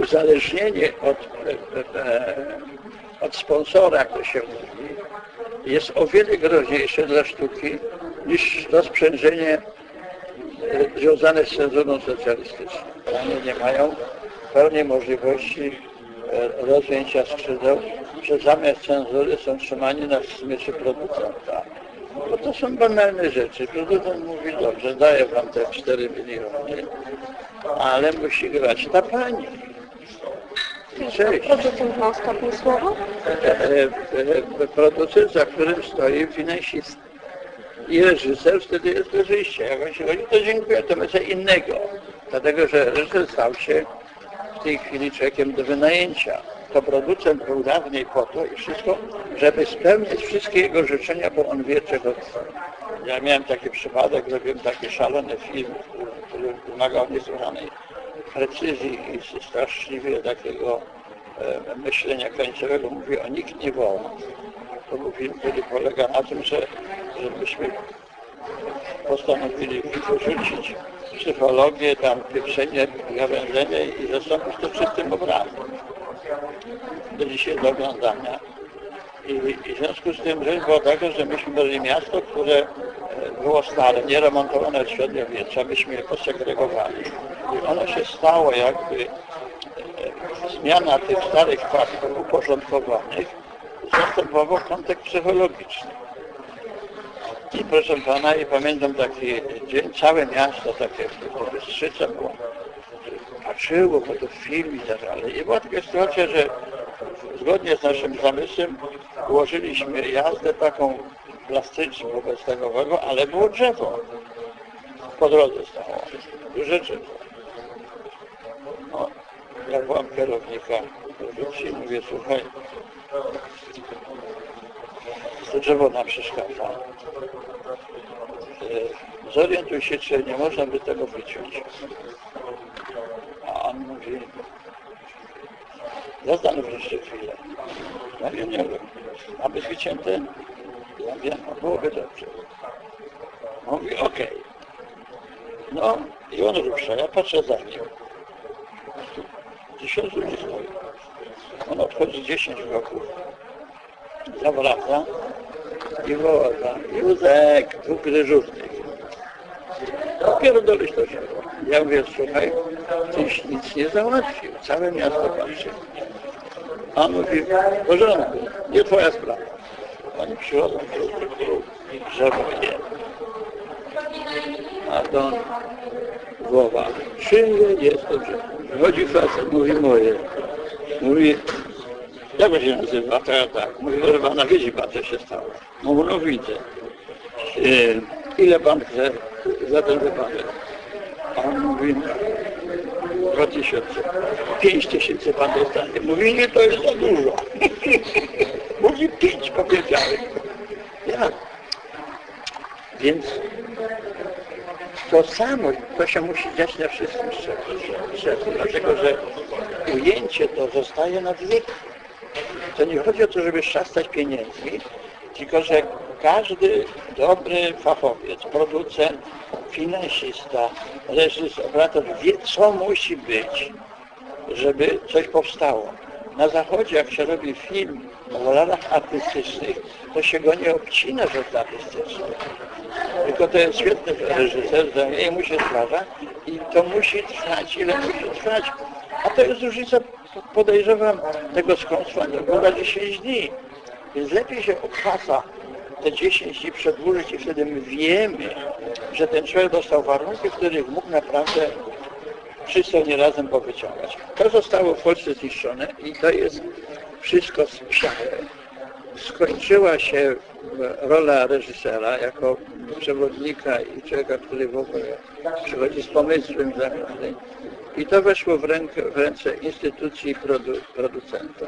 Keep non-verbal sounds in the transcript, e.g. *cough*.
uzależnienie od, od sponsora, jak to się mówi, jest o wiele groźniejsze dla sztuki niż to sprzężenie e, związane z cenzurą socjalistyczną. Oni nie mają pełnej możliwości e, rozwinięcia skrzydeł, że zamiast cenzury są trzymani na smyczy producenta. Bo to są banalne rzeczy. Producent mówi, dobrze, daję wam te 4 miliony, ale musi grać ta pani. Cześć. Producent ma ostatnie słowo? E, e, producent, za którym stoi finansista. I reżyser wtedy jest reżyście. Jak on się chodzi, to dziękuję, to będzie innego. Dlatego, że reżyser stał się w tej chwili człowiekiem do wynajęcia. To producent był dawniej po to i wszystko, żeby spełniać wszystkie jego życzenia, bo on wie, czego chce. Ja miałem taki przypadek, robiłem taki szalony film, który wymagał niesłychanej precyzji i straszliwie takiego e, myślenia końcowego. Mówię o nikt nie wolno. To film, który polega na tym, że, że myśmy postanowili wyrzucić psychologię, tam pieprzenie, gawędzenie i zastąpić to czystym obrazem. Do dzisiaj do oglądania. I, I w związku z tym rzecz była taka, że myśmy byli miasto, które było stare, nieremontowane od średniowiecza, myśmy je posegregowali. I ono się stało jakby e, zmiana tych starych faktów uporządkowanych zastępował kontekst psychologiczny. I proszę pana, i pamiętam taki dzień, całe miasto takie w Bystrzyce było, patrzyło po to film i tak dalej. I była taka sytuacja, że zgodnie z naszym zamysłem ułożyliśmy jazdę taką plastyczną wobec tegowego, ale było drzewo. Po drodze stało. Duże drzewo. No, ja byłam kierownika produkcji, mówię, słuchaj, to drzewo nam przeszkadza. E, Zorientuj się, czy nie można by tego wyciąć. A on mówi, zastanów się jeszcze chwilę. Ja wiem, nie wiem. Ma być wycięte? Ja wiem, byłoby dobrze. Mówi, okej. No i on rusza, ja patrzę za nim. Tysiąc ludzi stoi. On odchodzi 10 kroków, zawraca i woła tam, Józek, dwóch dyżurnych. Opierdolisz to się. Ja mówię, słuchaj, tyś nic nie załatwił, całe miasto patrzy. A on mówi, w porządku, nie twoja sprawa. Oni przychodzą, drzewo je. A to głowa, czyje jest to drzewo? Chodzi facet, mówi moje. Mówi, jak się nazywa? Ja tak. Mówi, że pana widzi pan, co się stało. Mówi, no widzę. Yy, ile pan chce za ten wypadek? A on mówi, dwa tysiące. Pięć tysięcy pan dostanie. Mówi, nie, to jest za dużo. *laughs* mówi, pięć powiedziałem. Ja. Więc to samo, to się musi dziać na wszystkim szczeblu, dlatego że ujęcie to zostaje na wieki. To nie chodzi o to, żeby szastać pieniędzmi, tylko że każdy dobry fachowiec, producent, finansista, reżyser, operator wie, co musi być, żeby coś powstało. Na zachodzie, jak się robi film o walorach artystycznych, to się go nie obcina rzeczy artystycznych. Tylko to jest świetny reżyser, że jemu się zdarza i to musi trwać, ile musi trwać. A to jest różnica, podejrzewam, tego skąpstwa nie była 10 dni. Więc lepiej się opłaca te 10 dni przedłużyć i wtedy my wiemy, że ten człowiek dostał warunki, w których mógł naprawdę przystępnie razem powyciągać. To zostało w Polsce zniszczone i to jest wszystko spiałe. Skończyła się rola reżysera jako przewodnika i człowieka, który w ogóle przychodzi z pomysłem i. I to weszło w, w ręce instytucji produ, producenta.